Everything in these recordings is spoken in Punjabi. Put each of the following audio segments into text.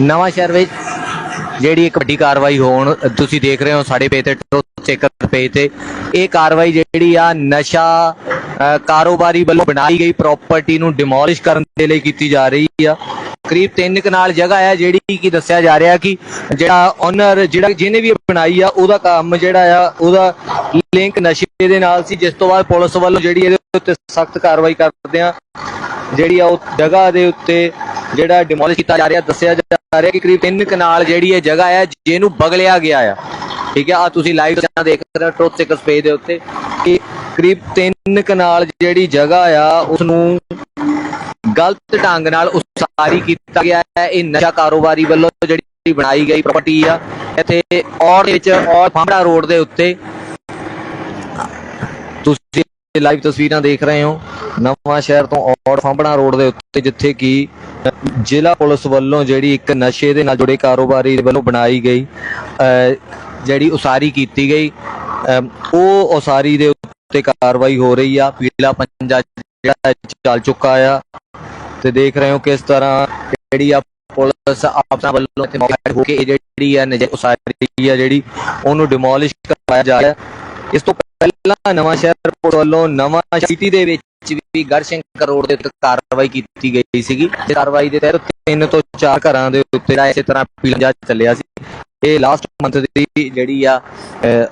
ਨਵਾਂ ਸ਼ਹਿਰ ਵਿੱਚ ਜਿਹੜੀ ਇੱਕ ਵੱਡੀ ਕਾਰਵਾਈ ਹੋਣ, ਤੁਸੀਂ ਦੇਖ ਰਹੇ ਹੋ ਸਾਡੇ ਪੇਜ ਤੇ ਟਰੁੱਥ ਪੇਜ ਤੇ। ਇਹ ਕਾਰਵਾਈ ਜਿਹੜੀ ਆ, ਨਸ਼ਾ ਕਾਰੋਬਾਰੀ ਵੱਲੋਂ ਬਣਾਈ ਗਈ ਪ੍ਰਾਪਰਟੀ ਨੂੰ ਡਿਮੋਲਿਸ਼ ਕਰਨ ਦੇ ਲਈ ਕੀਤੀ ਜਾ ਰਹੀ ਆ। ਕਰੀਬ 3 ਕਨਾਲ ਜਗ੍ਹਾ ਆ ਜਿਹੜੀ ਕਿ ਦੱਸਿਆ ਜਾ ਰਿਹਾ ਕਿ ਜਿਹੜਾ ਓਨਰ ਜਿਹੜਾ ਜਿਹਨੇ ਵੀ ਬਣਾਈ ਆ, ਉਹਦਾ ਕੰਮ ਜਿਹੜਾ ਆ, ਉਹਦਾ ਲਿੰਕ ਨਸ਼ੇ ਦੇ ਨਾਲ ਸੀ, ਜਿਸ ਤੋਂ ਬਾਅਦ ਪੁਲਿਸ ਵੱਲੋਂ ਜਿਹੜੀ ਇਹਦੇ ਉੱਤੇ ਸਖਤ ਕਾਰਵਾਈ ਕਰਦੇ ਆ। ਜਿਹੜੀ ਆ ਉਹ ਜਗ੍ਹਾ ਦੇ ਉੱਤੇ ਜਿਹੜਾ ਡਿਮੋਲਿਸ਼ ਕੀਤਾ ਜਾ ਰਿਹਾ, ਦੱਸਿਆ ਜਾ ਰਿਹਾ ਕਿ ਕਰੀਬ 3 ਕਨਾਲ ਜਿਹੜੀ ਇਹ ਜਗ੍ਹਾ ਹੈ ਜਿਹਨੂੰ ਬਗਲਿਆ ਗਿਆ ਆ। ਠੀਕ ਹੈ ਆ ਤੁਸੀਂ ਲਾਈਵ ਦੇਖ ਰਹੇ ਹੋ ਟਰੁੱਥ ਸਿਕਸ ਪੇਜ ਦੇ ਉੱਤੇ, ਕਿ ਕਰੀਬ 3 ਕਨਾਲ ਜਿਹੜੀ ਜਗ੍ਹਾ ਆ ਉਸ ਨੂੰ ਗਲਤ ਢੰਗ ਨਾਲ ਉਸਾਰੀ ਕੀਤਾ ਗਿਆ ਹੈ। ਇਹ ਨਸ਼ਾ ਕਾਰੋਬਾਰੀ ਵੱਲੋਂ ਜਿਹੜੀ ਬਣਾਈ ਗਈ ਪ੍ਰਾਪਰਟੀ ਆ, ਇੱਥੇ ਔਰ ਵਿੱਚ ਔਰ ਫਾਂਬੜਾ ਰੋਡ ਦੇ ਉੱਤੇ। ਤੁਸੀਂ ਲਾਈਵ ਤਸਵੀਰਾਂ ਦੇਖ ਰਹੇ ਹੋ। ਨਵਾਂ ਸ਼ਹਿਰ ਤੋਂ ਔੜ ਫਾਂਬੜਾ ਰੋਡ ਦੇ ਉੱਤੇ, ਜਿੱਥੇ ਕਿ ਜ਼ਿਲ੍ਹਾ ਪੁਲਿਸ ਵੱਲੋਂ ਜਿਹੜੀ ਇੱਕ ਨਸ਼ੇ ਦੇ ਨਾਲ ਜੁੜੇ ਕਾਰੋਬਾਰੀ ਵੱਲੋਂ ਬਣਾਈ ਗਈ ਜਿਹੜੀ ਉਸਾਰੀ ਕੀਤੀ ਗਈ ਉਹ ਉਸਾਰੀ ਦੇ ਉੱਤੇ ਕਾਰਵਾਈ ਹੋ ਰਹੀ ਆ। ਪੀਲਾ ਪੰਜਾ ਜਿਹੜਾ ਚੱਲ ਚੁੱਕਾ ਆ। ਤੇ ਦੇਖ ਰਹੇ ਹੋ ਕਿਸ ਤਰ੍ਹਾਂ ਜਿਹੜੀ ਆ ਪੁਲਿਸ ਆਪਣਾ ਵੱਲੋਂ ਇੱਥੇ ਮੌਕੇ ਹੋ ਕੇ ਜਿਹੜੀ ਆ ਨਜਾਇਜ਼ ਉਸਾਰੀ ਆ ਜਿਹੜੀ, ਉਹਨੂੰ ਡਿਮੋਲਿਸ਼ ਕਰਵਾਇਆ ਜਾ ਰਿਹਾ। ਇਸ ਤੋਂ ਪਹਿਲਾਂ ਪਹਿਲਾਂ ਨਵਾਂ ਸ਼ਹਿਰ ਪੁਲਿਸ ਨਵਾਂ ਸਿਟੀ ਦੇ ਵਿੱਚ ਵੀ ਗਰਸ਼ੰਕਰ ਰੋਡ ਦੇ ਉੱਤੇ ਕਾਰਵਾਈ ਕੀਤੀ ਗਈ ਸੀਗੀ। ਕਾਰਵਾਈ ਦੇ ਤਹਿਤ ਤਿੰਨ ਤੋਂ ਚਾਰ ਘਰਾਂ ਦੇ ਉੱਤੇ ਜਿਹੜਾ ਇਸੇ ਤਰ੍ਹਾਂ ਪੀਲਾ ਚੱਲਿਆ ਸੀ। ਇਹ ਲਾਸਟ ਮੰਥ ਦੀ ਜਿਹੜੀ ਆ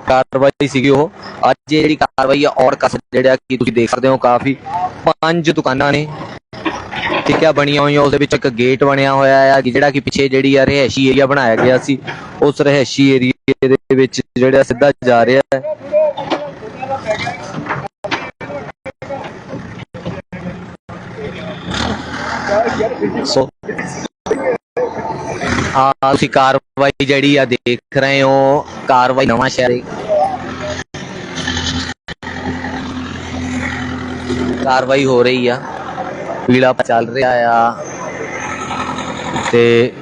ਕਾਰਵਾਈ ਸੀਗੀ ਉਹ। ਅੱਜ ਜਿਹੜੀ ਕਾਰਵਾਈ ਆ, ਔਰ ਕਸ ਜਿਹੜਾ ਕਿ ਤੁਸੀਂ ਦੇਖ ਸਕਦੇ ਹੋ ਕਾਫੀ ਪੰਜ ਦੁਕਾਨਾਂ ਨੇ। ਠੀਕ ਆ ਬਣੀਆਂ ਹੋਈਆਂ, ਉਹਦੇ ਵਿੱਚ ਇੱਕ ਗੇਟ ਬਣਿਆ ਹੋਇਆ ਆ ਜਿਹੜਾ ਕਿ ਪਿੱਛੇ ਜਿਹੜੀ ਆ ਰਹਿਸ਼ੀ ਏਰੀਆ ਬਣਾਇਆ ਗਿਆ ਸੀ। ਉਸ ਰਹਿਸ਼ੀ ਏਰੀਆ ਦੇ ਵਿੱਚ ਜਿਹੜਾ ਸਿੱਧਾ ਜਾ ਰਿਹਾ ਹੈ। ਸੋ, ਆ ਤੁਸੀਂ ਕਾਰਵਾਈ ਜਿਹੜੀ ਆ ਦੇਖ ਰਹੇ ਹੋ, ਕਾਰਵਾਈ ਨਵਾਂ ਸ਼ਹਿਰ ਕਾਰਵਾਈ ਹੋ ਰਹੀ ਆ। ਪੀਲਾ ਚੱਲ ਰਿਹਾ ਆ। ਤੇ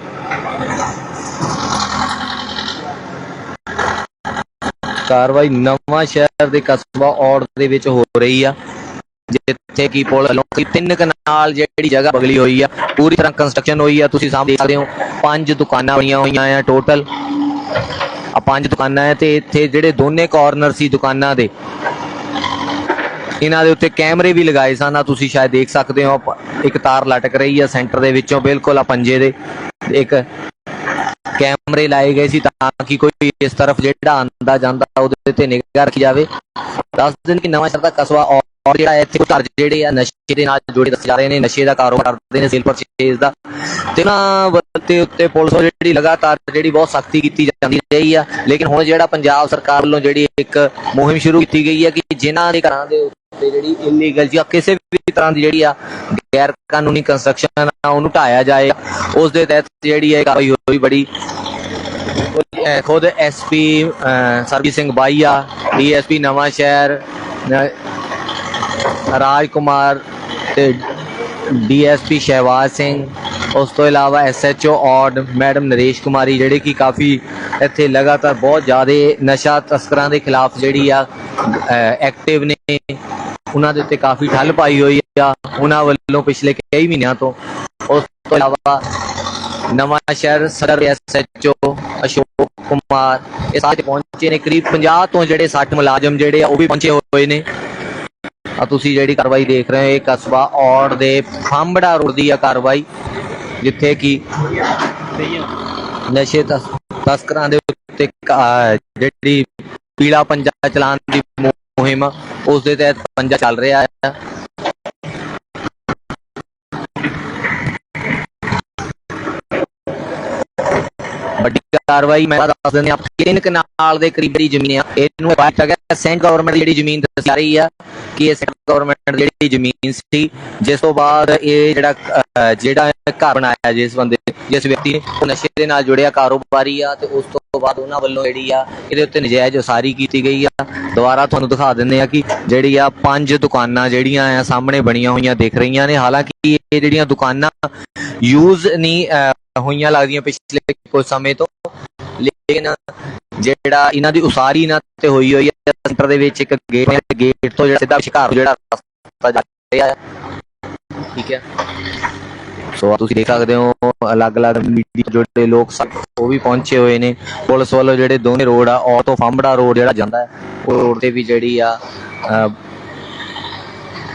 ਕਾਰਵਾਈ ਨਵਾਂ ਸ਼ਹਿਰ ਦੇ ਕਸਬਾ ਔੜ ਦੇ ਵਿੱਚ ਹੋ ਰਹੀ ਆ, ਜਿੱਥੇ ਕੀ ਪੁਲ ਵੱਲੋਂ ਤਿੰਨ ਕਨਾਲ ਜਿਹੜੀ ਜਗ੍ਹਾ ਬਗਲੀ ਹੋਈ ਆ, ਪੂਰੀ ਤਰ੍ਹਾਂ ਕੰਸਟਰਕਸ਼ਨ ਹੋਈ ਆ, ਤੁਸੀਂ ਸਾਹਮਣੇ ਦੇਖ ਸਕਦੇ ਹੋ, ਪੰਜ ਦੁਕਾਨਾਂ ਬਣੀਆਂ ਹੋਈਆਂ ਆ ਟੋਟਲ ਆ ਪੰਜ ਦੁਕਾਨਾਂ ਆ ਤੇ ਇੱਥੇ ਜਿਹੜੇ ਦੋਨੇ ਕਾਰਨਰ ਸੀ ਦੁਕਾਨਾਂ ਦੇ, ਇਹਨਾਂ ਦੇ ਉੱਤੇ ਕੈਮਰੇ ਵੀ ਲਗਾਏ ਸਨ, ਆ ਤੁਸੀਂ ਸ਼ਾਇਦ ਦੇਖ ਸਕਦੇ ਹੋ, ਇੱਕ ਤਾਰ ਲਟਕ ਰਹੀ ਆ ਸੈਂਟਰ ਦੇ ਵਿੱਚੋਂ, ਬਿਲਕੁਲ ਆ ਪੰਜੇ ਦੇ, ਇੱਕ ਕੈਮਰੇ ਲਾਏ ਗਏ ਸੀ ਤਾਂ ਕਿ ਕੋਈ ਇਸ ਤਰਫ ਜਿਹੜਾ ਆਂਦਾ ਜਾਂਦਾ ਉਹਦੇ ਤੇ ਨਿਗਾਹ ਰੱਖੀ ਜਾਵੇ। ਦੱਸ ਦਿਨ ਕਿ ਨਵਾਂ ਸ਼ਹਿਰ ਦਾ ਕਸਬਾ ਔਰ ਜਿਹੜਾ ਇੱਥੇ ਕੋਈ ਘਰ ਜਿਹੜੇ ਆ, ਨਸ਼ੇ ਦੇ ਨਾਲ ਜੁੜੇ ਦੱਸੇ ਜਾ ਰਹੇ ਨੇ, ਨਸ਼ੇ ਦਾ ਕਾਰੋਬਾਰ ਕਰਦੇ ਨੇ ਸੇਲ ਪਰਚੇਜ਼ ਦਾ। ਤੇ ਨਾ ਤੇ ਉੱਤੇ ਪੁਲਿਸ ਜਿਹੜੀ ਲਗਾਤਾਰ ਜਿਹੜੀ ਬਹੁਤ ਸਖਤੀ ਕੀਤੀ ਜਾਂਦੀ ਰਹੀ ਆ। ਲੇਕਿਨ ਹੁਣ ਜਿਹੜਾ ਪੰਜਾਬ ਸਰਕਾਰ ਵੱਲੋਂ ਜਿਹੜੀ ਇੱਕ ਮੁਹਿੰਮ ਸ਼ੁਰੂ ਕੀਤੀ ਗਈ ਹੈ ਕਿ ਜਿਨ੍ਹਾਂ ਦੇ ਘਰਾਂ ਦੇ ਉੱਤੇ ਜਿਹੜੀ ਇਲੀਗਲ ਜਾਂ ਕਿਸੇ ਵੀ ਤਰ੍ਹਾਂ ਦੀ ਜਿਹੜੀ ਆ ਗੈਰ ਕਾਨੂੰਨੀ ਕੰਸਟਰਕਸ਼ਨ ਆ, ਉਹਨੂੰ ਢਾਇਆ ਜਾਏ। ਉਸ ਦੇ ਤਹਿਤ ਜਿਹੜੀ ਹੈ ਕਾਰਵਾਈ ਹੋਈ ਬੜੀ। ਖੁਦ ਐਸਪੀ ਸਰਬਜੀਤ ਸਿੰਘ ਬਾਈਆ ਡੀਐਸਪੀ ਨਵਾਂ ਸ਼ਹਿਰ ਰਾਜ ਕੁਮਾਰ ਤੇ ਡੀਐਸਪੀ ਸ਼ਹਿਵਾਜ਼ ਸਿੰਘ। ਉਸ ਤੋਂ ਇਲਾਵਾ ਐਸਐਚਓ ਔਡ ਮੈਡਮ ਨਰੇਸ਼ ਕੁਮਾਰੀ, ਜਿਹੜੇ ਕਿ ਕਾਫੀ ਇੱਥੇ ਲਗਾਤਾਰ ਬਹੁਤ ਜ਼ਿਆਦਾ ਨਸ਼ਾ ਤਸਕਰਾਂ ਦੇ ਖਿਲਾਫ ਜਿਹੜੀ ਆ ਐਕਟਿਵ ਨੇ। ਉਹਨਾਂ ਦੇ ਉੱਤੇ ਕਾਫੀ ਠੱਲ ਪਾਈ ਹੋਈ ਆ। ਉਹਨਾਂ ਵੱਲੋਂ ਪਿਛਲੇ ਕਈ ਮਹੀਨਿਆਂ ਤੋਂ ਉਸ ਤੋਂ ਇਲਾਵਾ ਨਵਾਂ ਸ਼ਹਿਰ ਸਦਰ ਐਸਐਚਓ ਅਸ਼ੋਕ ਕੁਮਾਰ, ਇਹ ਸਾਰੇ ਪਹੁੰਚੇ ਨੇ। ਕਰੀਬ 50 ਤੋਂ ਜਿਹੜੇ 60 ਮੁਲਾਜ਼ਮ ਜਿਹੜੇ ਆ, ਉਹ ਵੀ ਪਹੁੰਚੇ ਹੋਏ ਨੇ। ਆ ਤੁਸੀਂ ਜਿਹੜੀ ਕਾਰਵਾਈ ਦੇਖ ਰਹੇ ਹੋ, ਇਹ ਕਸਬਾ ਔੜ ਦੇ ਫਾਂਬੜਾ ਰੋਡ ਦੀ ਆ ਕਾਰਵਾਈ, ਜਿੱਥੇ ਕਿ ਨਸ਼ੇ ਤਸਕਰਾਂ ਦੇ ਉੱਤੇ ਜਿਹੜੀ ਪੀਲਾ ਪੰਜਾ ਚਲਾਨ ਦੀ ਮੁਹਿੰਮ ਉਸ ਦੇ ਤਹਿਤ ਪੰਜਾ ਚੱਲ ਰਿਹਾ ਹੈ ਵੱਡੀ ਕਾਰਵਾਈ ਮੈਂ ਦੱਸ ਦਿੰਦੇ ਆ ਤਿੰਨ ਕਨਾਲ ਦੇ ਕਰੀਬ ਦੀ ਜ਼ਮੀਨ ਆ, ਇਹਨੂੰ ਬਾਅਦ ਤੱਕ ਸੈਂਟ ਗਵਰਨਮੈਂਟ ਜਿਹੜੀ ਜ਼ਮੀਨ ਦੱਸ ਜਾ ਰਹੀ ਆ ਕਿ ਇਹ ਸੈਂਟ ਗਵਰਨਮੈਂਟ ਜਿਹੜੀ ਜ਼ਮੀਨ ਸੀ, ਜਿਸ ਤੋਂ ਬਾਅਦ ਇਹ ਜਿਹੜਾ ਜਿਹੜਾ ਘਰ ਬਣਾਇਆ ਜਿਸ ਬੰਦੇ, ਜਿਸ ਵਿਅਕਤੀ ਨੇ, ਉਹ ਨਸ਼ੇ ਦੇ ਨਾਲ ਜੁੜਿਆ ਕਾਰੋਬਾਰੀ ਆ ਤੇ ਉਸ ਤੋਂ ਬਾਅਦ ਉਹਨਾਂ ਵੱਲੋਂ ਜਿਹੜੀ ਆ, ਇਹਦੇ ਉੱਤੇ ਨਜਾਇਜ਼ ਉਸਾਰੀ ਕੀਤੀ ਗਈ ਆ। ਦੁਬਾਰਾ ਤੁਹਾਨੂੰ ਦਿਖਾ ਦਿੰਦੇ ਆ ਕਿ ਜਿਹੜੀ ਆ ਪੰਜ ਦੁਕਾਨਾਂ ਜਿਹੜੀਆਂ ਆ ਸਾਹਮਣੇ ਬਣੀਆਂ ਹੋਈਆਂ ਦਿਖ ਰਹੀਆਂ ਨੇ। ਹਾਲਾਂਕਿ ਇਹ ਜਿਹੜੀਆਂ ਦੁਕਾਨਾਂ ਯੂਜ਼ ਨਹੀਂ ਹੋਈਆਂ ਲੱਗਦੀਆਂ ਪਿਛਲੇ ਕੁਝ ਸਮੇਂ ਤੋਂ। ਲੇਕਿਨ ਜਿਹੜਾ ਇਹਨਾਂ ਦੀ ਉਸਾਰੀ ਇਹਨਾਂ ਤੇ ਹੋਈ ਹੋਈ ਹੈ, ਸੈਂਟਰ ਦੇ ਵਿੱਚ ਇੱਕ ਗੇਟ ਹੈ, ਗੇਟ ਤੋਂ ਜਿਹੜਾ ਸਿੱਧਾ ਸ਼ਿਕਾਰ ਜਿਹੜਾ ਰਸਤਾ ਜਾ ਰਿਹਾ ਹੈ। ਠੀਕ ਹੈ। ਸੋ ਤੁਸੀਂ ਦੇਖ ਸਕਦੇ ਹੋ, ਅਲੱਗ-ਅਲੱਗ ਮੀਡੀਆ ਜਿਹੜੇ ਲੋਕ ਉਹ ਵੀ ਪਹੁੰਚੇ ਹੋਏ ਨੇ। ਪੁਲਿਸ ਵੱਲੋਂ ਜਿਹੜੇ ਦੋਨੇ ਰੋਡ ਆ ਔਰ ਤੋਂ ਫੰਬੜਾ ਰੋਡ ਜਿਹੜਾ ਜਾਂਦਾ ਹੈ, ਉਹ ਰੋਡ ਤੇ ਵੀ ਜਿਹੜੀ ਆ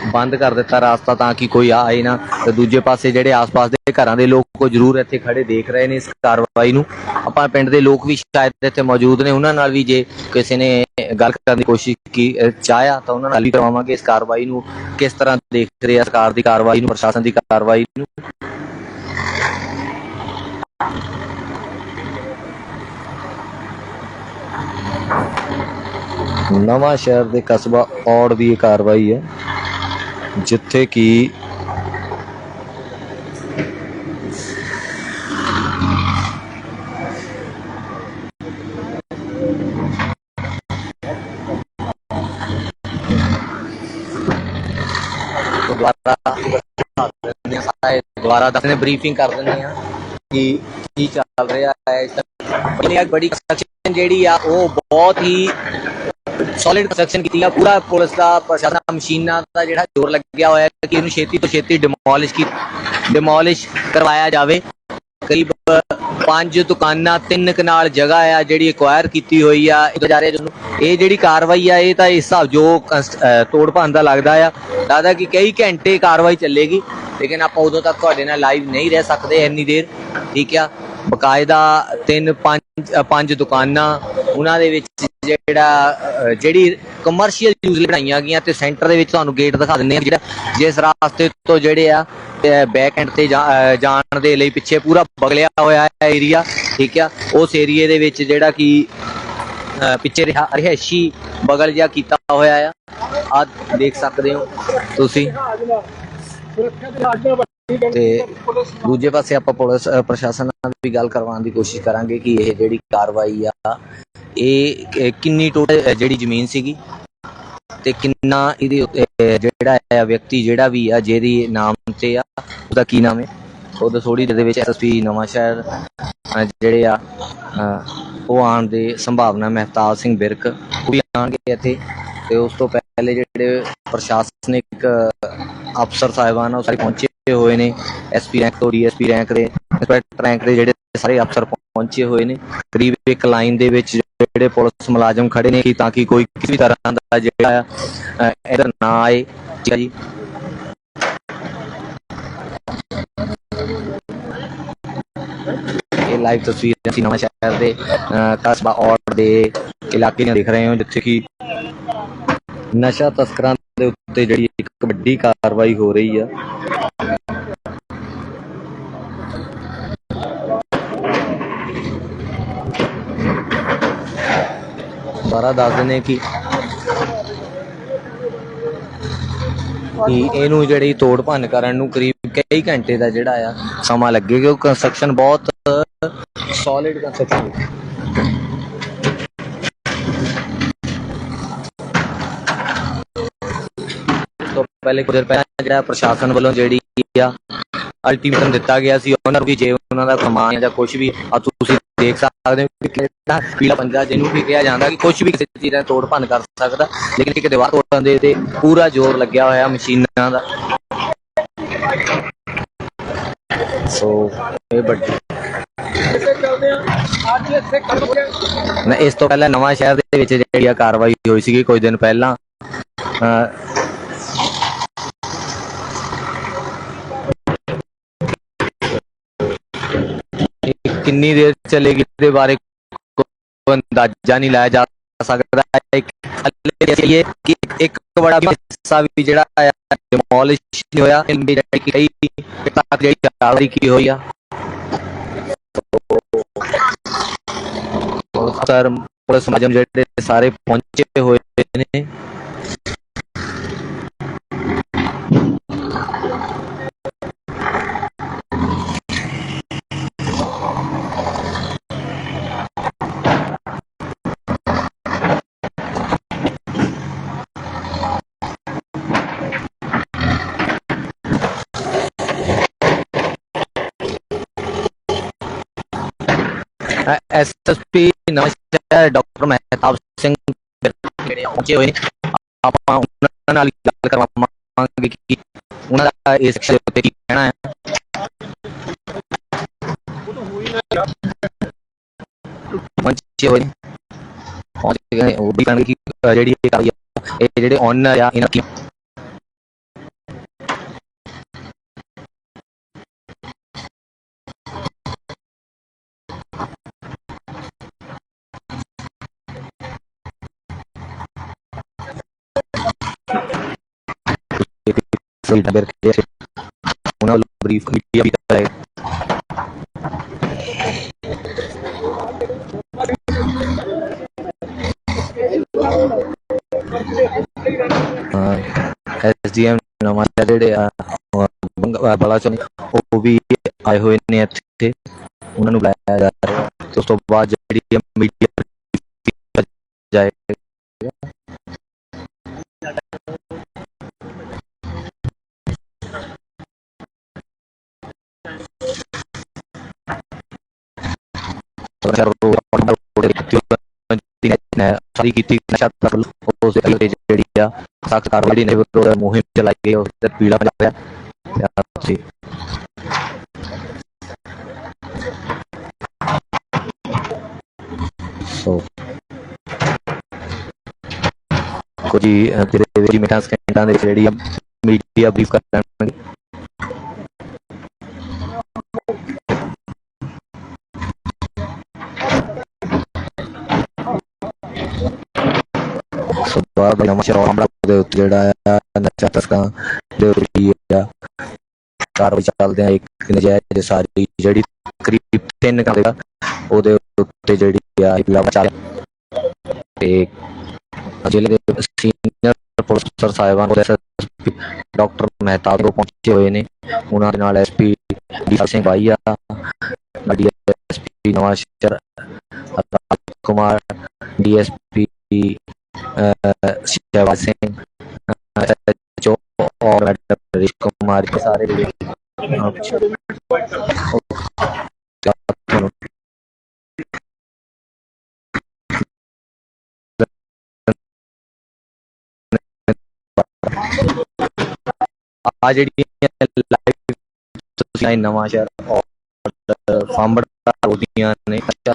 ਬੰਦ ਕਰ ਦਿੱਤਾ ਰਾਸਤਾ ਤਾਂ ਕਿ ਕੋਈ ਆਏ ਨਾ। ਤੇ ਦੂਜੇ ਪਾਸੇ ਜਿਹੜੇ ਆਸ-ਪਾਸ ਦੇ ਘਰਾਂ ਦੇ ਲੋਕ ਕੋ ਜ਼ਰੂਰ ਇੱਥੇ ਖੜੇ ਦੇਖ ਰਹੇ ਨੇ ਇਸ ਕਾਰਵਾਈ ਨੂੰ। ਆਪਾਂ ਪਿੰਡ ਦੇ ਲੋਕ ਵੀ ਸ਼ਾਇਦ ਇੱਥੇ ਮੌਜੂਦ ਨੇ। ਉਹਨਾਂ ਨਾਲ ਵੀ ਜੇ ਕਿਸੇ ਨੇ ਗੱਲ ਕਰਨ ਦੀ ਕੋਸ਼ਿਸ਼ ਕੀ ਚਾਹਿਆ ਤਾਂ ਉਹਨਾਂ ਨਾਲ ਵੀ ਕਰਵਾਵਾਂਗੇ ਇਸ ਕਾਰਵਾਈ ਨੂੰ। ਕਿਸ ਤਰ੍ਹਾਂ ਦੇਖ ਰਹੇ ਆ ਸਰਕਾਰ ਦੀ ਕਾਰਵਾਈ ਨੂੰ, ਪ੍ਰਸ਼ਾਸਨ ਦੀ ਕਾਰਵਾਈ ਨੂੰ? ਨਵਾਂ ਸ਼ਹਿਰ ਦੇ ਕਸਬਾ ਔੜ ਦੀ ਕਾਰਵਾਈ ਹੈ। ਜਿੱਥੇ ਕਿ ਦੁਬਾਰਾ ਦੁਬਾਰਾ ਦੱਸਣੇ ਬਰੀਫਿੰਗ ਕਰ ਦਿੰਦੇ ਆ ਕਿ ਕੀ ਚੱਲ ਰਿਹਾ ਹੈ ਇਸ ਤਰ੍ਹਾਂ ਇਹ ਬੜੀ ਕੰਸਟਰਕਸ਼ਨ ਜਿਹੜੀ ਆ ਉਹ ਬਹੁਤ ਹੀ ਸੋਲਿਡ ਕੰਸਟਰਕਸ਼ਨ ਕੀਤੀ ਆ। ਪੂਰਾ ਪੁਲਿਸ ਦਾ, ਪ੍ਰਸ਼ਾਸਨ ਮਸ਼ੀਨਾਂ ਦਾ ਜਿਹੜਾ ਜ਼ੋਰ ਲੱਗਿਆ ਹੋਇਆ ਹੈ ਕਿ ਇਹਨੂੰ ਛੇਤੀ ਤੋਂ ਛੇਤੀ ਡਿਮੋਲਿਸ਼ ਕੀ ਡਿਮੋਲਿਸ਼ ਕਰਵਾਇਆ ਜਾਵੇ। ਕਰੀਬ ਪੰਜ ਦੁਕਾਨਾਂ, ਤਿੰਨ ਕਨਾਲ ਜਗ੍ਹਾ ਆ ਜਿਹੜੀ ਐਕਵਾਇਰ ਕੀਤੀ ਹੋਈ ਆ। ਇਹ ਗੁਜ਼ਾਰੇ ਜਿਹਨੂੰ ਇਹ ਜਿਹੜੀ ਕਾਰਵਾਈ ਆ, ਇਹ ਤਾਂ ਇਸ ਹਿਸਾਬ ਜੋ ਤੋੜ ਭੰਨ ਦਾ ਲੱਗਦਾ ਆ। ਲੱਗਦਾ ਕਿ ਕਈ ਘੰਟੇ ਕਾਰਵਾਈ ਚੱਲੇਗੀ, ਲੇਕਿਨ ਆਪਾਂ ਉਦੋਂ ਤੱਕ ਤੁਹਾਡੇ ਨਾਲ ਲਾਈਵ ਨਹੀਂ ਰਹਿ ਸਕਦੇ ਇੰਨੀ ਦੇਰ। ਠੀਕ ਆ? ਬਕਾਇਦਾ ਤਿੰਨ, ਪੰਜ ਪੰਜ ਦੁਕਾਨਾਂ, ਉਹਨਾਂ ਦੇ ਵਿੱਚ ਜਿਹੜਾ ਜਿਹੜੀ ਕਮਰਸ਼ੀਅਲ ਯੂਜ਼ ਲਈ ਬਣਾਈਆਂ ਗਈਆਂ ਤੇ ਸੈਂਟਰ ਦੇ ਵਿੱਚ ਤੁਹਾਨੂੰ ਗੇਟ ਦਿਖਾ ਦਿੰਦੇ ਆ ਜਿਹੜਾ ਜਿਸ ਰਾਸਤੇ ਤੋਂ ਜਿਹੜੇ ਆ ਬੈਕ ਐਂਡ ਤੇ ਜਾਣ ਦੇ ਲਈ ਪਿੱਛੇ ਪੂਰਾ ਬਗਲਿਆ ਹੋਇਆ ਹੈ ਏਰੀਆ ਠੀਕ ਆ? ਉਸ ਏਰੀਏ ਦੇ ਵਿੱਚ ਜਿਹੜਾ ਕਿ ਪਿੱਛੇ ਰਿਹਾ, ਰਿਹਾਇਸ਼ੀ ਬਗਲ ਜਿਹਾ ਕੀਤਾ ਹੋਇਆ ਆ। ਆ ਦੇਖ ਸਕਦੇ ਹੋ ਤੁਸੀਂ। ਤੇ ਦੂਜੇ ਪਾਸੇ ਆਪਾਂ ਪੁਲਿਸ ਪ੍ਰਸ਼ਾਸਨ ਨਾਲ ਵੀ ਗੱਲ ਕਰਵਾਉਣ ਦੀ ਕੋਸ਼ਿਸ਼ ਕਰਾਂਗੇ ਕਿ ਇਹ ਜਿਹੜੀ ਕਾਰਵਾਈ ਆ ਇਹ ਕਿ- ਕਿੰਨੀ ਟੋਟਲ ਜਿਹੜੀ ਜ਼ਮੀਨ ਸੀਗੀ ਤੇ ਕਿੰਨਾ ਇਹਦੇ ਉੱਤੇ ਜਿਹੜਾ ਹੈ ਵਿਅਕਤੀ ਜਿਹੜਾ ਵੀ ਆ ਜਿਹਦੀ ਨਾਮ ਤੇ ਆ ਉਹਦਾ ਕੀ ਨਾਮ ਹੈ? ਉਹਦਾ ਥੋੜੀ ਦੇ ਵਿੱਚ ਐਸਐਸਪੀ ਨਵਾਂ ਸ਼ਹਿਰ ਜਿਹੜੇ ਆ ਅ, ਉਹ ਆਉਣ ਦੇ ਸੰਭਾਵਨਾ ਮਹਿਤਾਬ ਸਿੰਘ ਬਿਰਕ ਉਹ ਵੀ ਆਣਗੇ ਇੱਥੇ। ਤੇ ਉਸ ਤੋਂ ਪਹਿਲੇ ਜਿਹੜੇ ਪ੍ਰਸ਼ਾਸਨਿਕ ਅਫਸਰ ਸਾਹਿਬਾਨ ਆ ਉਹ ਸਾਰੇ ਪਹੁੰਚੇ ਹੋਏ ਨੇ। ਐਸਪੀ ਰੈਂਕ ਤੋਂ ਡੀਐਸਪੀ ਰੈਂਕ ਦੇ ਇੰਸਪੈਕਟਰ ਰੈਂਕ ਦੇ ਜਿਹੜੇ ਸਾਰੇ ਅਫਸਰ ਪਹੁੰਚੇ ਹੋਏ ਨੇ। ਕਰੀਬ ਇੱਕ ਲਾਈਨ ਦੇ ਵਿੱਚ ਜਿਹੜੇ ਪੁਲਿਸ ਮੁਲਾਜ਼ਮ ਖੜੇ ਨੇ ਕਿ ਤਾਂ ਕਿ ਕੋਈ ਕਿਸੇ ਵੀ ਤਰ੍ਹਾਂ ਦਾ ਜਿਹੜਾ ਆ ਅ, ਨਾ ਆਏ। ਠੀਕ ਹੈ ਜੀ। ਇਹ ਲਾਈਵ ਤਸਵੀਰ ਅਸੀਂ ਨਵਾਂ ਸ਼ਹਿਰ ਦੇ ਕਸਬਾ ਔੜ ਦੇ ਇਲਾਕੇ ਦੀਆਂ ਦੇਖ ਰਹੇ ਹਾਂ ਜਿੱਥੇ ਕਿ ਨਸ਼ਾ ਤਸਕਰਾਂ ਦੇ ਉੱਤੇ ਜਿਹੜੀ ਇੱਕ ਵੱਡੀ ਕਾਰਵਾਈ ਹੋ ਰਹੀ ਆ। ਸਾਰਾ ਦੱਸ ਦਿੰਦੇ ਕਿ ਕਿ ਇਹਨੂੰ ਜਿਹੜੀ ਤੋੜ ਭੰਨ ਕਰਨ ਨੂੰ ਕਰੀਬ ਕਈ ਘੰਟੇ ਦਾ ਜਿਹੜਾ ਆ ਸਮਾਂ ਲੱਗੇ ਕਿਉਂਕਿ ਕੰਸਟਰਕਸ਼ਨ ਬਹੁਤ ਸੋਲਿਡ ਕੰਸਟਰਕਸ਼ਨ ਤੋਂ ਪਹਿਲੇ ਕੁਝ ਦਿਨ ਪਹਿਲਾਂ ਜਿਹੜਾ ਪ੍ਰਸ਼ਾਸਨ ਵੱਲੋਂ ਜਿਹੜੀ ਆ ਅਲਟੀਮੇਟਮ ਦਿੱਤਾ ਗਿਆ ਸੀ, ਉਹਨਾਂ ਨੂੰ ਵੀ ਜੇ ਉਹਨਾਂ ਦਾ ਸਮਾਨ ਜਾਂ ਕੁਝ ਵੀ ਆ, ਤੁਸੀਂ ਸਕਦੇ ਹੋ ਕਿ ਕਿਹੜਾ ਪੀਲਾ ਪੰਜਾ ਜਿਹਨੂੰ ਵੀ ਕਿਹਾ ਜਾਂਦਾ ਕਿ ਕੁਝ ਵੀ ਕਿਸੇ ਚੀਜ਼ ਦਾ ਤੋੜ ਭੰਨ ਕਰ ਸਕਦਾ, ਲੇਕਿਨ ਇੱਕ ਦੀਵਾਰ ਤੋੜਨ ਦੇ ਤੇ ਪੂਰਾ ਜ਼ੋਰ ਲੱਗਿਆ ਹੋਇਆ ਮਸ਼ੀਨਾਂ ਦਾ। ਸੋ ਇਹ ਵੱਡੀ ਇਸ ਤੋਂ ਪਹਿਲਾਂ ਨਵਾਂ ਸ਼ਹਿਰ ਦੇ ਵਿੱਚ ਜਿਹੜੀ ਆ ਕਾਰਵਾਈ ਹੋਈ ਸੀਗੀ ਕੁਝ ਦਿਨ ਪਹਿਲਾਂ। ਅਹ ਇਹ ਕਿੰਨੀ ਦੇਰ ਚੱਲੇਗੀ ਇਹਦੇ ਬਾਰੇ ਕੋਈ ਅੰਦਾਜ਼ਾ ਨਹੀਂ ਲਾਇਆ ਜਾ ਸਕਦਾ ਇੱਕ ਹਲੇ ਇਹ ਕਿ ਇੱਕ ਬੜਾ ਹਿੱਸਾ ਵੀ ਜਿਹੜਾ ਆ ਡਿਮੋਲਿਸ਼ ਨਹੀਂ ਹੋਇਆ ਲੰਬੀ ਜਿਹੜੀ ਕਿ ਕਈ ਤੱਕ ਜਿਹੜੀ ਕਾਰਵਾਈ ਕੀ ਹੋਈ ਆ ਸਰ ਪੁਲਿਸ एसएसपी नमस्कार डॉक्टर मेहताब सिंह ਪਹੁੰਚੇ ਹੋਏ ਨੇ ਆਪਾਂ ਉਹਨਾਂ ਨਾਲ ਗੱਲ ਕਰਵਾਵਾਂਗੇ ਕਿ ਉਹਨਾਂ ਦਾ ਇਸ ਵਿਸ਼ੇ ਉੱਤੇ ਕੀ ਕਹਿਣਾ ਹੈ ਪਹੁੰਚੇ ਹੋਏ ਪਹੁੰਚ ਗਏ ਉਹ ਵੀ ਕਹਿੰਦੇ ਕਿ ਜਿਹੜੀ ਇਹ ਜਿਹੜੇ ਔਨਰ ਆ ਇਹਨਾਂ ਕੀ ਸਹੀ ਨੰਬਰ ਕੇ ਉਹਨਾਂ ਨੂੰ ਬਰੀਫ ਮੀਡੀਆ ਵੀ ਐਸਡੀਐਮ ਨਵਾਂ ਜਿਹੜੇ ਆ ਉਹ ਉਹ ਵੀ ਆਏ ਹੋਏ ਨੇ ਇੱਥੇ ਉਹਨਾਂ ਨੂੰ ਬੁਲਾਇਆ ਜਾ ਰਿਹਾ ਤੇ ਉਸ ਤੋਂ ਬਾਅਦ ਜਿਹੜੀ ਮੀਡੀਆ ਸਾਰੀ ਕੀਤੀ ਨਸ਼ਾ ਤੱਕ ਉਸ ਦੇ ਤੇ ਜਿਹੜੀ ਆ ਸਖਤ ਕਾਰਵਾਈ ਜਿਹੜੀ ਨੇ ਵਿਰੋਧ ਮੁਹਿੰਮ ਚਲਾਈ ਗਈ ਉਸ ਤੇ ਪੀੜਾ ਪੰਜਾਬ ਰਿਹਾ ਤੇ ਸੋ ਕੁਝ ਹੀ ਅ, ਤੇਰੇ ਵਿੱਚ ਮਿੰਟਾਂ ਸਕਿੰਟਾਂ ਦੇ ਵਿੱਚ ਜਿਹੜੀ ਆ ਮੀਡੀਆ ਬਰੀਫ ਕਰਨਗੇ ਉੱਤੇ ਕੀ ਆ ਕਾਰਵਾਈ ਚੱਲਦੇ ਆ ਇੱਕ ਨਜਾਇਜ਼ ਸਾਰੀ ਜਿਹੜੀ ਕਰੀਬ ਤਿੰਨ ਘੰਟੇ ਦਾ ਉਹਦੇ ਉੱਤੇ ਜਿਹੜੀ ਆ ਇੱਕ ਲਵਾ ਚੱਲ ਤੇ ਜ਼ਿਲ੍ਹੇ ਦੇ ਸੀਨੀਅਰ ਪੁਲਿਸ ਅਫਸਰ ਸਾਹਿਬਾਨ ਉਹਦੇ SSP ਡਾਕਟਰ ਮਹਿਤਾਬ ਉਹ ਪਹੁੰਚੇ ਹੋਏ ਨੇ ਉਹਨਾਂ ਦੇ ਨਾਲ ਐਸਪੀ ਡੀਸਾ ਸਿੰਘ ਬਾਈਆ ਡੀਐਸਪੀ ਨਵਾਂ ਸ਼ਹਿਰ ਰਾਜ ਕੁਮਾਰ ਡੀਐਸਪੀ ਸ਼ਿਵਾ ਸਿੰਘ ਜੋ और मैडम हरीश कुमार के सारे ਆ ਜਿਹੜੀ ਲਾਈਵ ਤੁਸੀਂ ਨਵਾਂ ਸ਼ਹਿਰ ਔਰ ਫਾਂਬੜਾ ਉਹਦੀਆਂ ਨੇ ਅੱਛਾ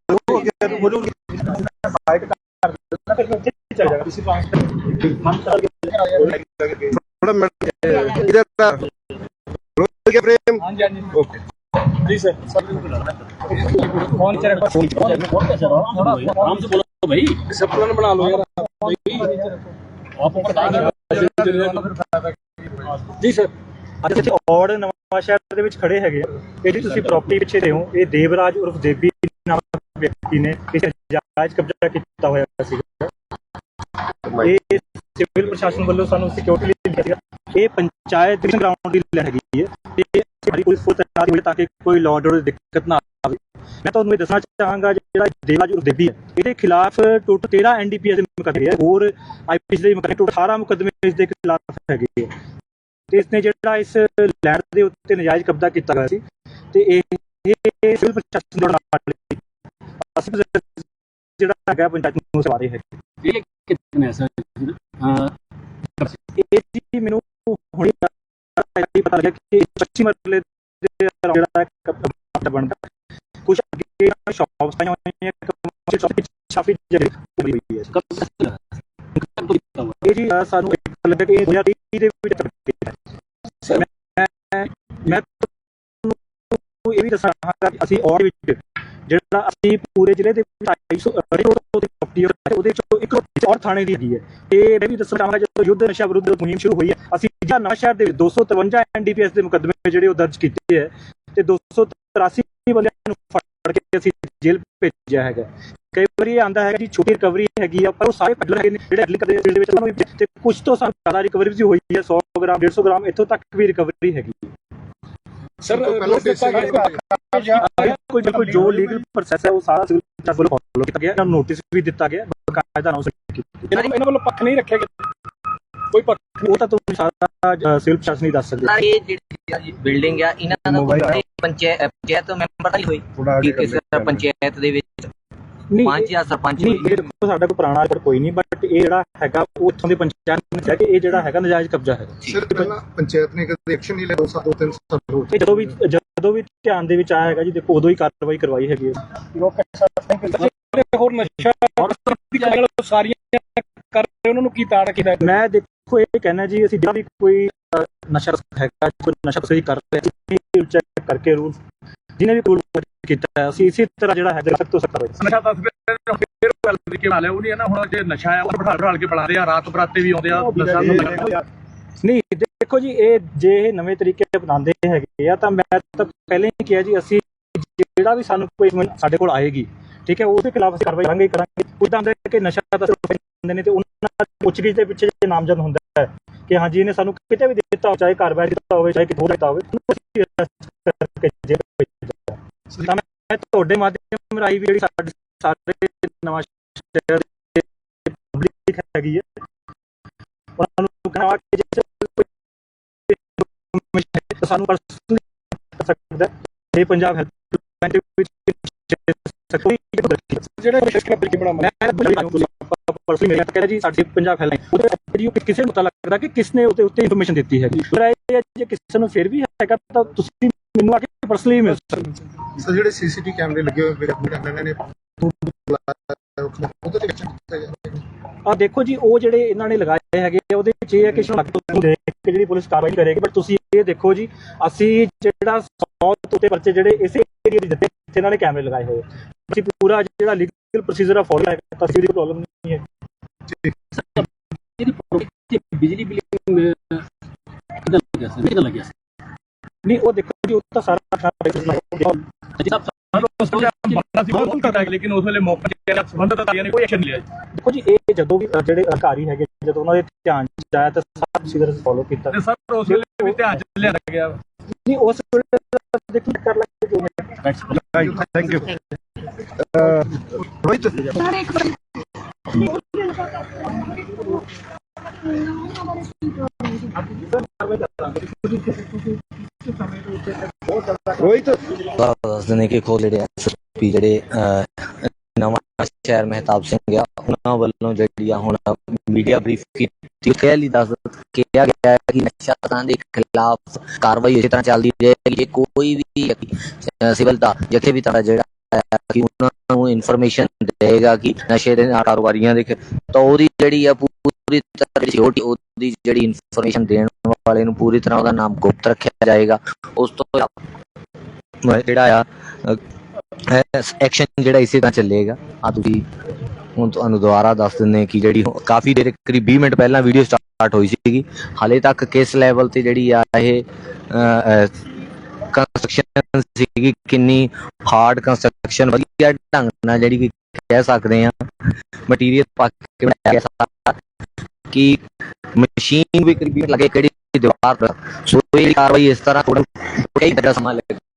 वही कर दो ਚਾਰ फ्रंट आ जा ਚਲੋ ਹੁਣ ਬੈਗ ਦਿਓ थोड़ा मिनट इधर रोज के प्रेम हाँ जी हाँ जी ओके जी सर फोन चल रहा फोन थोड़ा आराम से बोलो भाई सब प्लान बना लो यार आप ऊपर जी सर ਅੱਜ ਇੱਥੇ ਔੜ ਨਵਾਂ ਸ਼ਹਿਰ ਦੇ ਵਿੱਚ ਖੜੇ ਹੈਗੇ ਆ ਇਹ ਜਿਹੜੀ ਤੁਸੀਂ ਪ੍ਰਾਪਰਟੀ ਪਿੱਛੇ ਦੇ ਹੋ ਇਹ ਦੇਵਰਾਜ ਉਰਫ ਦੇਵੀ ਨਾਮਕ ਵਿਅਕਤੀ ਨੇ ਕਿਸੇ ਜਾਇਜ਼ ਕਬਜ਼ਾ ਕੀਤਾ ਹੋਇਆ ਸੀਗਾ। ਇਹ ਸਿਵਲ ਪ੍ਰਸ਼ਾਸਨ ਵੱਲੋਂ ਸਾਨੂੰ ਸਿਕਿਉਰਿਟੀ ਲਈ ਦਿੱਤਾ ਇਹ ਪੰਚਾਇਤ ਦੇ ਗਰਾਊਂਡ ਦੀ ਲੈਣ ਹੈਗੀ ਹੈ ਤੇ ਸਾਡੀ ਪੁਲਿਸ ਫੋਰਸ ਤੈਨਾਤ ਹੋਵੇ ਤਾਂ ਕਿ ਕੋਈ ਲਾਅ ਆਰਡਰ ਦੀ ਦਿੱਕਤ ਨਾ ਆਵੇ। ਮੈਂ ਤੁਹਾਨੂੰ ਇਹ ਦੱਸਣਾ ਚਾਹਾਂਗਾ, ਜਿਹੜਾ ਦੇਵਾਜੂਰ ਦੇਵੀ ਹੈ, ਇਹਦੇ ਖਿਲਾਫ ਟੋਟਲ 13 ਐਨਡੀਪੀਐਸ ਦੇ ਮੁਕੱਦਮੇ ਹੈ। ਹੋਰ ਆਈਪੀਸੀ ਦੇ ਮੁਕੱਦਮੇ ਟੋਟਲ 18 ਮੁਕੱਦਮੇ ਇਸ ਦੇ ਖਿਲਾਫ ਹੈਗੇ ਤੇ ਇਸ ਨੇ ਜਿਹੜਾ ਇਸ ਲੈਂਡ ਦੇ ਉੱਤੇ ਨਜਾਇਜ਼ ਕਬਜ਼ਾ ਕੀਤਾ ਹੋਇਆ ਸੀ ਤੇ ਇਹ ਸਿਵਲ ਪ੍ਰਸ਼ਾਸਨ ਦੁਆਰਾ 10% ਜਿਹੜਾ ਹੈਗਾ ਪੰਚਾਇਤ ਨੂੰ ਸਵਾ ਰਹੇ ਹੈਗੇ ਇਹ ਕਿੰਨਾ ਹੈ ਸਰ ਇਹ ਜੀ ਮੈਨੂੰ ਹੁਣੇ ਪਤਾ ਲੱਗਿਆ ਕਿ 25 ਮਰਲੇ ਦੇ ਜਿਹੜਾ ਕਪੜਾ ਬਣਦਾ ਕੁਝ ਅੱਗੇ ਸ਼ਾਪਸ ਪਾਈਆਂ ਹੋਈਆਂ ਕਮਰਸ਼ੀਅਲ ਸ਼ਾਪ ਵਿੱਚ ਛਾਪੀ ਜਗ੍ਹਾ ਖੋਲੀ ਹੋਈ ਹੈ। ਇਹ? ਜੀ ਸਾਨੂੰ ਇੱਕ ਲੱਗਿਆ ਕਿ 2020 ਦੇ ਵਿੱਚ ਤੱਕ ਮੈਂ ਮੈਂ ਇਹ ਵੀ ਦੱਸਣਾ ਹਾਂ ਕਿ ਅਸੀਂ ਔਰ ਵਿੱਚ ਜਿਹੜਾ ਅਸੀਂ ਪੂਰੇ ਜ਼ਿਲ੍ਹੇ ਦੇ 250 ਅੜੀ ਰੋਡ ਤੋਂ ਪ੍ਰਾਪਰਟੀ ਉਹਦੇ ਵਿੱਚੋਂ ਇੱਕ ਔਰ ਥਾਣੇ ਦੀ ਹੈਗੀ ਹੈ। ਤੇ ਮੈਂ ਵੀ ਦੱਸਣਾ ਚਾਹਾਂਗਾ, ਜਦੋਂ ਯੁੱਧ ਨਸ਼ਾ ਵਿਰੁੱਧ ਮੁਹਿੰਮ ਸ਼ੁਰੂ ਹੋਈ ਹੈ, ਅਸੀਂ ਜਿਹੜਾ ਨਵਾਂ ਸ਼ਹਿਰ ਦੇ 253 ਐਨਡੀਪੀਐਸ ਦੇ ਮੁਕੱਦਮੇ ਜਿਹੜੇ ਉਹ ਦਰਜ ਕੀਤੇ ਹੈ, ਤੇ 283 ਬੰਦਿਆਂ ਨੂੰ ਫੜ ਕਰਕੇ ਅਸੀਂ ਜੇਲ੍ਹ ਭੇਜਿਆ ਹੈਗਾ। ਕਈ ਵਾਰੀ ਇਹ ਆਂਦਾ ਹੈ ਜੀ, ਛੋਟੀ ਰਿਕਵਰੀ ਹੈਗੀ ਆ, ਪਰ ਉਹ ਸਾਰੇ ਪੈਡਲਰ ਹੈਗੇ ਨੇ, ਜਿਹੜੇ ਅਗਲੀ ਕਦੇ ਦੇ ਵਿੱਚ ਉਹਨਾਂ ਨੂੰ ਤੇ ਕੁਝ ਤੋਂ ਸਾਨੂੰ ਜ਼ਿਆਦਾ ਰਿਕਵਰੀ ਵੀ ਹੋਈ ਹੈ 100 ਗ੍ਰਾਮ 150 ਗ੍ਰਾਮ ਇੱਥੋਂ ਤੱਕ ਵੀ ਰਿਕਵਰੀ ਹੈਗੀ ਸਰ ਪਹਿਲਾਂ ਬਿਲਕੁਲ ਬਿਲਕੁਲ ਜੋ। ਲੀਗਲ ਪ੍ਰੋਸੈਸ ਹੈ ਉਹ ਸਾਰਾ ਸਿਵਲ ਜੱਜ ਵੱਲੋਂ ਫੋਲੋ ਕੀਤਾ ਗਿਆ। ਇਹਨਾਂ ਨੂੰ ਨੋਟਿਸ ਵੀ ਦਿੱਤਾ ਗਿਆ ਬਕਾਇਦਾ ਅਨਾਉਂਸਮੈਂਟ ਕੀਤੀ ਇਹਨਾਂ ਇਹਨਾਂ ਵੱਲੋਂ ਪੱਖ ਨਹੀਂ ਰੱਖਿਆ ਗਿਆ ਕੋਈ ਪੱਖ ਉਹ ਤਾਂ ਤੁਸੀਂ ਸਾਰਾ ਸਿਵਲ ਪ੍ਰਸ਼ਾਸਨ ਹੀ ਦੱਸ ਸਕਦੇ ਸਰ ਇਹ ਜਿਹੜੀ ਬਿਲਡਿੰਗ ਆ ਇਹਨਾਂ ਦਾ ਕੋਈ ਪੰਚਾਇਤ ਪੰਚਾਇਤ ਮੈਂਬਰ ਤਾਂ ਨਹੀਂ ਹੋਈ ਕਿ ਕਿਸੇ ਪੰਚਾਇਤ ਦੇ ਵਿੱਚ ਨਹੀਂ ਪੰਚ ਜਾਂ ਸਰਪੰਚ ਨਹੀਂ ਹੋਈ ਇਹ ਦੇਖੋ ਸਾਡਾ ਕੋਈ ਪੁਰਾਣਾ ਰਿਕਾਰਡ ਕੋਈ ਨਹੀਂ ਬਟ ਇਹ ਜਿਹੜਾ ਹੈਗਾ ਉਹ ਇੱਥੋਂ ਦੇ ਪੰਚਾਇਤ ਨੇ ਕਿਹਾ ਕਿ ਇਹ ਜਿਹੜਾ ਹੈਗਾ ਨਜਾਇਜ਼ ਕਬਜ਼ਾ ਹੈ ਸਿਰ ਪਹਿਲਾਂ ਪੰਚਾਇਤ ਨੇ ਕਦੇ ਐਕਸ਼ਨ ਨਹੀਂ ਲਿਆ ਦੋ ਸਾਲ ਦੋ ਤਿੰਨ ਸਾਲ ਹੋ ਇਹ ਜਦੋਂ ਵੀ ਜਦੋਂ ਵੀ ਧਿਆਨ ਦੇ ਵਿੱਚ ਆਇਆ ਹੈਗਾ ਜੀ ਦੇਖੋ ਉਦੋਂ ਹੀ ਕਾਰਵਾਈ ਕਰਵਾਈ ਹੈਗੀ ਹੈ। ਹੋਰ ਨਸ਼ਾ ਔਰ ਸਾਰੀਆਂ ਕਰ ਰਹੇ ਉਹਨਾਂ ਨੂੰ ਕੀ ਤਾੜ ਕੀਤਾ ਮੈਂ ਦੇਖੋ ਇਹ ਕਹਿਣਾ ਜੀ ਅਸੀਂ ਜਿਹੜਾ ਵੀ ਕੋਈ ਨਸ਼ਾ ਹੈਗਾ ਕੋਈ ਨਸ਼ਾ ਤਸਕਰੀ ਕਰ ਰਿਹਾ ਹੈ ਚੈੱਕ ਕਰਕੇ ਰੂਲ ਜਿਹਨੇ ਵੀ ਰੂਲ ਕੀਤਾ ਅਸੀਂ ਇਸੇ ਤਰ੍ਹਾਂ ਜਿਹੜਾ ਹੈ ਸਖਤ ਤੋਂ ਸਖਤ ਹੋਏ ਨਸ਼ਾ ਦੱਸ ਫਿਰ ਗੱਲ ਤਰੀਕੇ ਨਾਲ ਹੈ ਉਹ ਨਹੀਂ ਹੈ ਨਾ ਹੁਣ ਜੇ ਨਸ਼ਾ ਹੈ ਉਹ ਬਿਠਾ ਬਿਠਾ ਕੇ ਬੁਲਾਉਂਦੇ ਆ ਰਾਤ ਬਰਾਤੇ ਵੀ ਆਉਂਦੇ ਆ ਨਸ਼ਾ ਨਹੀਂ ਦੇਖੋ ਜੀ ਇਹ ਜੇ ਇਹ ਨਵੇਂ ਤਰੀਕੇ ਅਪਣਾਉਂਦੇ ਹੈਗੇ ਆ ਤਾਂ ਮੈਂ ਤਾਂ ਪਹਿਲਾਂ ਹੀ ਕਿਹਾ ਜੀ ਅਸੀਂ ਜਿਹੜਾ ਵੀ ਸਾਨੂੰ ਕੋਈ ਸਾਡੇ ਕੋਲ ਆਏਗੀ ਠੀਕ ਹੈ ਉਹਦੇ ਖਿਲਾਫ ਅਸੀਂ ਕਾਰਵਾਈ ਕਰਾਂਗੇ ਕਰਾਂਗੇ। ਉਦਾਂ ਹੈ ਕਿ ਨਸ਼ਾ ਸਿਰਫ ਹੁੰਦੇ ਨੇ ਤੇ ਉਹਨਾਂ ਦਾ ਪੁੱਛਗਿੱਛ ਦੇ ਪਿੱਛੇ ਜੇ ਨਾਮਜ਼ਦ ਹੁੰਦਾ ਹੈ ਕਿ ਹਾਂਜੀ ਇਹਨੇ ਸਾਨੂੰ ਕਿਤੇ ਵੀ ਦਿੱਤਾ ਚਾਹੇ ਘਰ ਬੈਠ ਦਿੱਤਾ ਹੋਵੇ ਚਾਹੇ ਕਿਤੇ ਹੋਰ ਦਿੱਤਾ ਹੋਵੇ ਕਰਕੇ ਭੇਜਿਆ ਤਾਂ ਮੈਂ ਤੁਹਾਡੇ ਮਾਧਿਅਮ ਰਾਹੀਂ ਵੀ ਜਿਹੜੀ ਸਾਡੇ ਸਾਰੇ ਨਵਾਂ ਸ਼ਹਿਰ ਦੇ ਪਬਲਿਕ ਹੈਗੀ ਹੈ ਉਹਨਾਂ ਨੂੰ ਕਹਾਂ ਕਿ ਜੇ ਕੋਈ ਹੈ ਸਾਨੂੰ ਪਰਸਨਲੀ ਸਕਦਾ ਹੈ। ਇਹ ਪੰਜਾਬ ਹੈਲਪਲਾਈਨ ਦੇ ਵਿੱਚ ਜਿਹੜਾ ਮੈਂ ਪਰਸਨਲੀ ਕਹਿੰਦਾ ਜੀ ਸਾਡੀ ਪੰਜਾਬ ਉਹਦੇ ਕਿਸੇ ਨੂੰ ਪਤਾ ਲੱਗਦਾ ਕਿ ਕਿਸ ਨੇ ਉਹਦੇ ਉੱਤੇ ਇਨਫੋਰਮੇਸ਼ਨ ਦਿੱਤੀ ਹੈਗੀ। ਪਰ ਇਹ ਹੈ ਜੇ ਕਿਸੇ ਨੂੰ ਫਿਰ ਵੀ ਹੈਗਾ ਤਾਂ ਤੁਸੀਂ ਮੈਨੂੰ ਆ ਕੇ ਪਰਸਨਲੀ ਮਿਲ ਸਕਦੇ ਹੋ। ਸਰ ਜਿਹੜੇ ਸੀਸੀਟੀ ਕੈਮਰੇ ਲੱਗੇ ਹੋਏ ਗਵਰਨਮੈਂਟ ਇਹਨਾਂ ਨੇ ਉਹਦੇ ਤੇ ਐਕਸ਼ਨ ਕੀਤਾ ਗਿਆ ਆ ਦੇਖੋ ਜੀ ਉਹ ਜਿਹੜੇ ਇਹਨਾਂ ਨੇ ਲਗਾਏ ਹੈਗੇ ਆ, ਉਹਦੇ ਵਿੱਚ ਇਹ ਹੈ ਕਿ ਸ਼ਨਾਖਤ ਤੋਂ ਦੇਖ ਕੇ ਜਿਹੜੀ ਪੁਲਿਸ ਕਾਰਵਾਈ ਕਰੇਗੀ ਬਟ ਤੁਸੀਂ ਇਹ ਦੇਖੋ ਜੀ ਅਸੀਂ ਜਿਹੜਾ 100 ਤੋਂ ਉੱਤੇ ਪਰਚੇ ਜਿਹੜੇ ਇਸੇ ਏਰੀਆ ਦੇ ਦਿੱਤੇ ਜਿੱਥੇ ਇਹਨਾਂ ਨੇ ਕੈਮਰੇ ਲਗਾਏ ਹੋਏ। ਅਸੀਂ ਪੂਰਾ ਜਿਹੜਾ ਲੀਗਲ ਪ੍ਰੋਸੀਜਰ ਆ ਫੋਲੋ ਕੀਤਾ ਤਾਂ ਦੀ ਪ੍ਰੋਬਲਮ ਨਹੀਂ ਹੈ ਬਿਜਲੀ ਬਿਲ ਕਿਦਾਂ ਲੱਗਿਆ ਸੀ ਕਿਦਾਂ ਲੱਗਿਆ ਸੀ ਨਹੀਂ ਉਹ ਦੇਖੋ ਜੀ ਉਹ ਤਾਂ ਸਾਰਾ ਖਾਣਾ ਬੰਦਾ ਸੀ ਬਹੁਤ ਕਰਦਾ ਲੇਕਿਨ ਉਸ ਵੇਲੇ ਮੌਕੇ ਤੇ ਸੰਬੰਧਤ ਅਧਿਕਾਰੀਆਂ ਨੇ ਕੋਈ ਐਕਸ਼ਨ ਲਿਆ ਦੇਖੋ ਜੀ ਇਹ ਜਦੋਂ ਵੀ ਜਿਹੜੇ ਅਧਿਕਾਰੀ ਹੈਗੇ ਜਦੋਂ ਉਹਨਾਂ ਦੇ ਧਿਆਨ ਚ ਆਇਆ ਤਾਂ ਸਾਰਾ ਪ੍ਰੋਸੀਜਰ ਫੋਲੋ ਕੀਤਾ। ਤੇ ਸਰ ਉਸ ਵੇਲੇ ਵੀ ਧਿਆਨ ਚ ਲਿਆਂਦਾ ਗਿਆ। ਨਹੀਂ ਉਸ ਵੇਲੇ ਤਾਂ ਦੇਖੋ ਕਰ ਲਾਂਗੇ ਜੋ ਹੈ ਥੈਂਕ ਯੂ ਰੋਹਿਤ ਰੋਹਿਤ ਦੱਸਦੇ ਨੇ ਕਿ ਖੋਦ ਜਿਹੜੇ ਐਸਪੀ ਜਿਹੜੇ ਨਵਾਂ ਸ਼ਹਿਰ ਮਹਿਤਾਬ ਸਿੰਘ ਆ, ਉਹਨਾਂ ਵੱਲੋਂ ਜਿਹੜੀ ਆ ਹੁਣ ਮੀਡੀਆ ਬਰੀਫ ਕੀਤੀ ਕਲੀਅਰਲੀ ਦੱਸ ਕਿਹਾ ਗਿਆ ਕਿ ਨਸ਼ਾ ਤਸਕਰਾਂ ਦੇ ਖਿਲਾਫ ਕਾਰਵਾਈ ਇਸੇ ਤਰ੍ਹਾਂ ਚੱਲਦੀ ਰਹੇਗੀ। ਜੇ ਕੋਈ ਵੀ ਸਿਵਲ ਦਾ ਜਿੱਥੇ ਵੀ ਤਰ੍ਹਾਂ ਜਿਹੜਾ ਕਿ ਉਹਨਾਂ ਨੂੰ ਇਨਫੋਰਮੇਸ਼ਨ ਦੇਗਾ ਕਿ ਨਸ਼ੇ ਦੇ ਨਾਲ ਕਾਰੋਬਾਰੀਆਂ ਦੇ ਤਾਂ ਉਹਦੀ ਜਿਹੜੀ ਆ ਪੂਰੀ ਤਰ੍ਹਾਂ ਸਿਕਿਉਰਿਟੀ ਉਹਦੀ ਜਿਹੜੀ ਇਨਫੋਰਮੇਸ਼ਨ ਦੇਣ ਵਾਲੇ ਨੂੰ ਪੂਰੀ ਤਰ੍ਹਾਂ ਉਹਦਾ ਨਾਮ ਗੁਪਤ ਰੱਖਿਆ ਜਾਏਗਾ। ਉਸ ਤੋਂ ਜਿਹੜਾ ਆ ਐਕਸ਼ਨ ਜਿਹੜਾ ਇਸੇ ਤਰ੍ਹਾਂ ਚੱਲੇਗਾ। ਆ ਤੁਸੀਂ ਹੁਣ ਤੁਹਾਨੂੰ ਦੁਬਾਰਾ ਦੱਸ ਦਿੰਦੇ ਕਿ ਜਿਹੜੀ ਕਾਫੀ ਦੇਰ, ਕਰੀਬ 20 ਮਿੰਟ ਪਹਿਲਾਂ ਵੀਡੀਓ ਸਟਾਰਟ ਹੋਈ ਸੀਗੀ। ਹਾਲੇ ਤੱਕ ਕਿਸ ਲੈਵਲ ਤੇ ਜਿਹੜੀ ਆ ਇਹ ਕੰਸਟਰਕਸ਼ਨ ਸੀਗੀ, ਕਿੰਨੀ ਹਾਰਡ ਕੰਸਟਰਕਸ਼ਨ ਵਧੀਆ ਢੰਗ ਨਾਲ ਜਿਹੜੀ ਕਿ ਕਹਿ ਸਕਦੇ ਆ ਮਟੀਰੀਅਲ ਪਾ ਕੇ ਬਣਾਇਆ ਗਿਆ ਕਿ ਮਸ਼ੀਨ ਵੀ ਕਰੀਬ ਲੱਗੇ ਕਿਹੜੀ ਦੀਵਾਰ ਸੋ ਇਹ ਕਾਰਵਾਈ ਇਸ ਤਰ੍ਹਾਂ ਥੋੜਾ ਕਈ ਤਰ੍ਹਾਂ ਸਮਾਂ ਲੱਗ